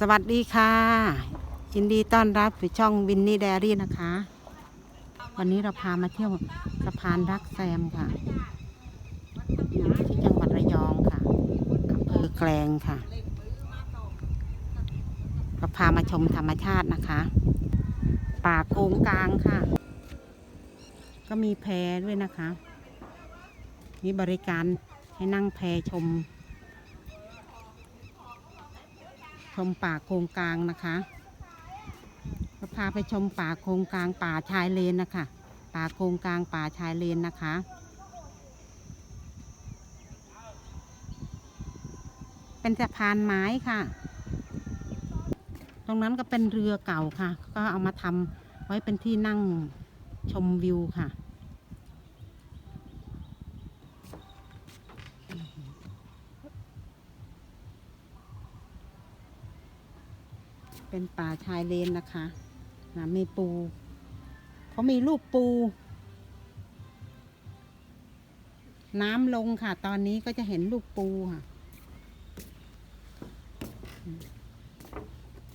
สวัสดีค่ะ ยินดีต้อนรับสู่ช่องวินนี่เดรี่นะคะ วันนี้เราพามาเที่ยวสะพานรักแซมค่ะ อยู่ที่จังหวัดระยองค่ะอำเภอแกลงค่ะ เราพามาชมธรรมชาตินะคะ ป่าโกงกลางค่ะ ก็มีแพด้วยนะคะ มีบริการให้นั่งแพชม ชมป่าโคงกลางนะคะก็พาไปชมป่าโคงกลางป่าชายเลนนะคะ ป่าโคงกลางป่าชายเลนนะคะเป็นสะพานไม้ค่ะ ตรงนั้นก็เป็นเรือเก่าค่ะ ก็เอามาทำไว้เป็นที่นั่งชมวิวค่ะ เป็นป่าชายเลนนะคะนะมีปู เขามีลูกปู น้ำลงค่ะ ตอนนี้ก็จะเห็นลูกปูค่ะ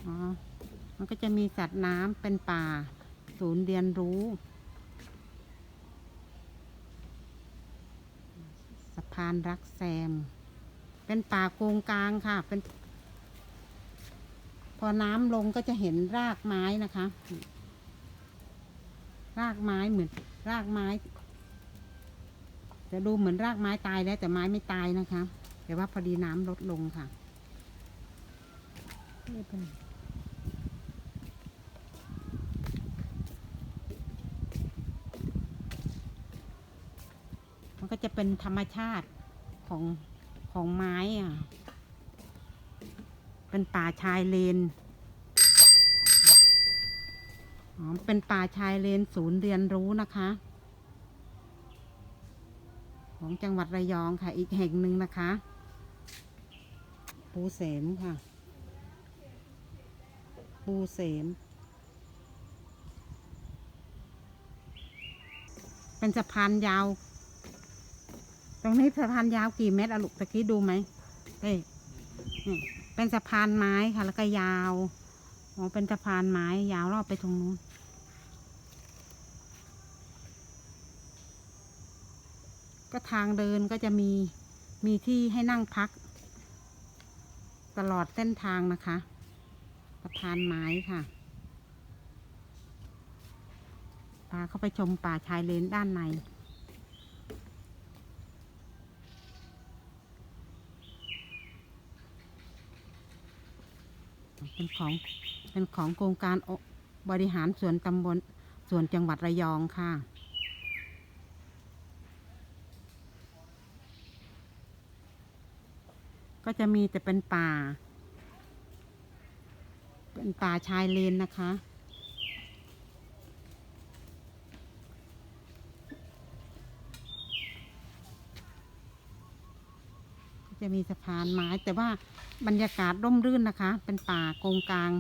อ๋อมันก็จะมีสัตว์น้ำเป็นป่า ศูนย์เรียนรู้ สะพานรักแซม เป็นป่าโกงกลางค่ะ เป็น พอน้ำลงก็จะเห็นรากไม้นะคะ รากไม้เหมือน รากไม้ จะดูเหมือนรากไม้ตายแล้วแต่ไม้ไม่ตายนะคะ แต่ว่าพอดีน้ำลดลงค่ะนี่เป็นมันก็จะเป็นธรรมชาติของของไม้อะ เป็นป่าชายเลนอ๋อเป็นป่าชายเลนศูนย์เรียนรู้นะคะ ของจังหวัดระยองค่ะ อีกแห่งหนึ่งนะคะ ปูเสมค่ะ ปูเสม เป็นสะพานยาว ตรงนี้สะพานยาวกี่เมตรอะลูกตะกี้ดูไหมเอ้นี่ เป็นสะพานไม้ค่ะ แล้วก็ยาวอ๋อเป็นสะพานไม้ยาวรอบไปตรงนู้นก็ทางเดินก็จะมีมีที่ให้นั่งพัก ตลอดเส้นทางนะคะสะพานไม้ค่ะพาเข้าไปชมป่าชายเลนด้านใน เป็นของเป็นของโครงการบริหารส่วนตำบลส่วนจังหวัดระยองค่ะ ก็จะมีแต่เป็นป่า เป็นป่าชายเลนนะคะก็จะมีสะพานไม้แต่ว่า บรรยากาศร่มรื่นนะคะ เป็นป่าโกงกลาง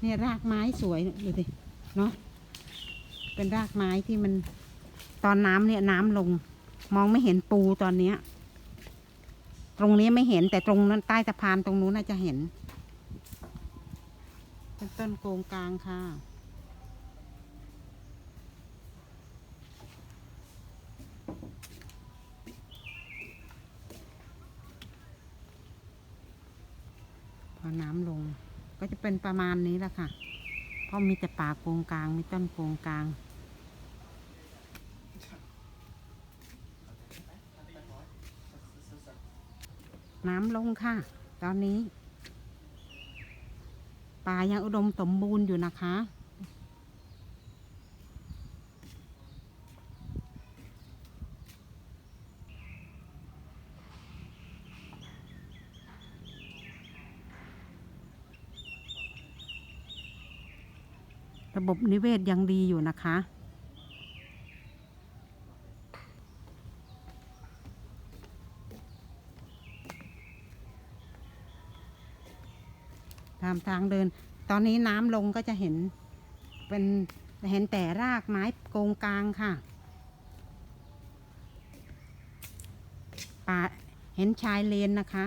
เนี่ยรากไม้สวยดูดิเนาะเป็นรากไม้ที่มันตอนน้ำเนี่ยน้ำลง มองไม่เห็นปูตอนเนี้ย ตรงนี้ไม่เห็นแต่ตรงนั้นใต้สะพานตรงนู้นน่าจะเห็นเป็นต้นโกงกลางค่ะ อน้ำลง ก็จะเป็นประมาณนี้แหละค่ะ เพราะมีแต่ป่าโกงกลาง มีต้นโกงกลาง น้ำลงค่ะ ตอนนี้ ป่ายังอุดมสมบูรณ์อยู่นะคะ ระบบนิเวศยังดีอยู่นะคะ ตามทางเดิน ตอนนี้น้ำลงก็จะเห็นเป็นเห็นแต่รากไม้โกงกลางค่ะ ป่าเห็นชายเลนนะคะ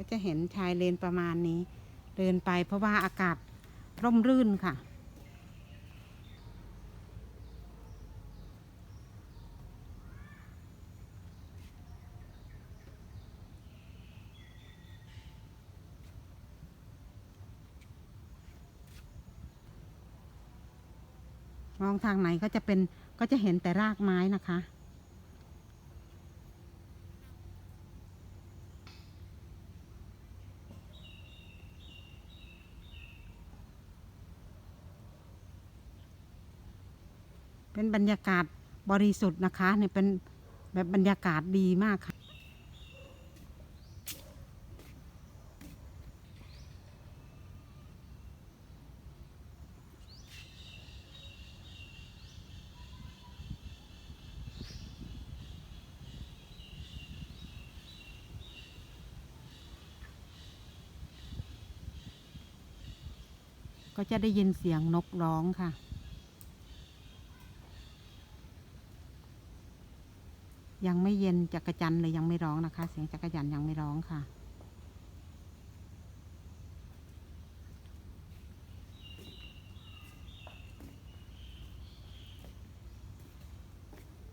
ก็จะเห็นชายเลนประมาณนี้ เดินไปเพราะว่าอากาศร่มรื่นค่ะ มองทางไหนก็จะเป็นก็จะเห็นแต่รากไม้นะคะ เป็นบรรยากาศบริสุทธิ์นะคะเนี่ยเป็นแบบบรรยากาศดีมากค่ะ ก็จะได้ยินเสียงนกร้องค่ะ ยังไม่เย็นจักรจันเลยยังไม่ร้องนะคะ เสียงจักรจันยังไม่ร้องค่ะ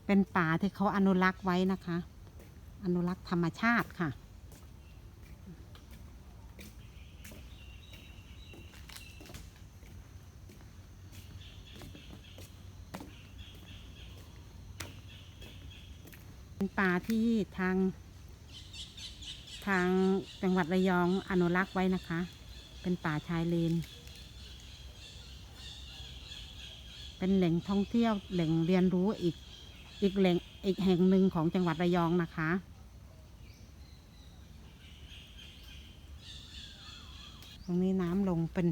เป็นป่าที่เขาอนุรักษ์ไว้นะคะ อนุรักษ์ธรรมชาติค่ะ เป็นป่าที่ทาง ทางจังหวัดระยองอนุรักษ์ไว้นะคะ เป็นป่าชายเลน เป็นแหล่งท่องเที่ยวแหล่งเรียนรู้อีกอีกแหล่งอีกแห่งหนึ่งของจังหวัดระยองนะคะตรงนี้น้ำลงเป็น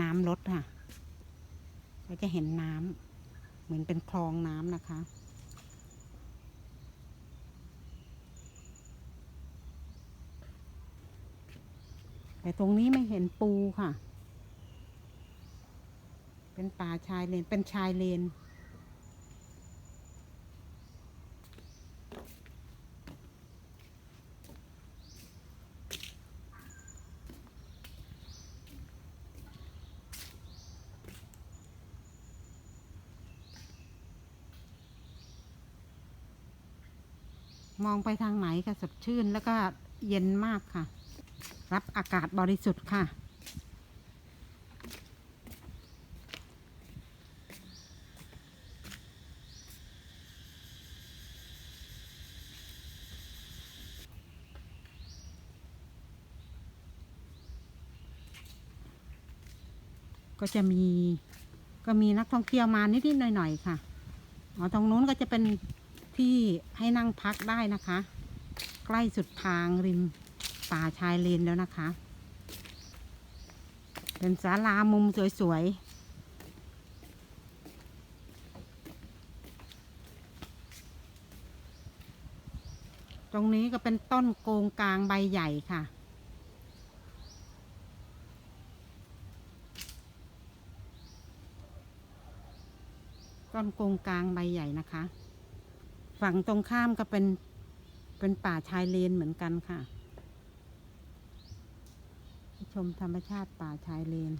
น้ำลดค่ะก็จะเห็นน้ำเหมือนเป็นคลองน้ำนะคะ แต่ตรงนี้ไม่เห็นปูค่ะ เป็นป่าชายเลน เป็นชายเลน มองไปทางไหนก็สดชื่นแล้วก็เย็นมากค่ะ รับอากาศบริสุทธิ์ค่ะ ก็จะมีก็มีนักท่องเที่ยวมานิดๆหน่อยๆค่ะอ๋อตรงนู้นก็จะเป็นที่ให้นั่งพักได้นะคะ ใกล้สุดทางริม ป่าชายเลนแล้วนะคะ เป็นศาลามุมสวยๆ ตรงนี้ก็เป็นต้นโกงกลางใบใหญ่ค่ะต้นโกงกลางใบใหญ่นะคะ ฝั่งตรงข้ามก็เป็นเป็นป่าชายเลนเหมือนกันค่ะ ชมธรรมชาติป่าชายเลน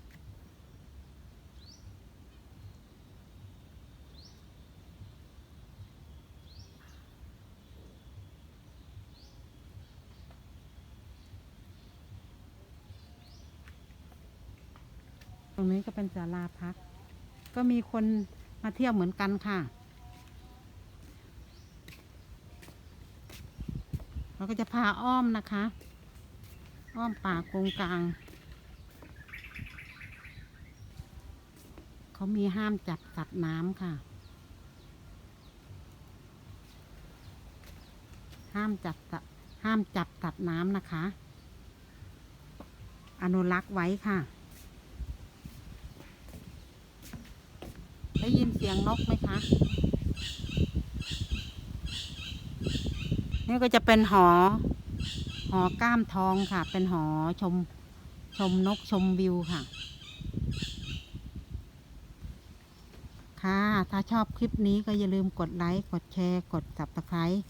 ตรงนี้ก็เป็นศาลาพัก ก็มีคนมาเที่ยวเหมือนกันค่ะเราก็จะพาอ้อมนะคะ อ้อมป่ากงกลาง เขามีห้ามจับสัตว์น้ำค่ะ ห้ามจับสัตว์ห้ามจับสัตว์น้ำนะคะ อนุรักษ์ไว้ค่ะ ได้ยินเสียงนกไหมคะ นี่ก็จะเป็นหอ หอก้ามทองค่ะ เป็นหอชมชมนกชมวิวค่ะ ค่ะ ถ้าชอบคลิปนี้ก็อย่าลืมกดไลค์ กดแชร์ กดสับสไครต์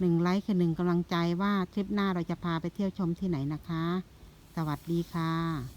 หนึ่งไลค์คือหนึ่งกำลังใจว่าคลิปหน้าเราจะพาไปเที่ยวชมที่ไหนนะคะ สวัสดีค่ะ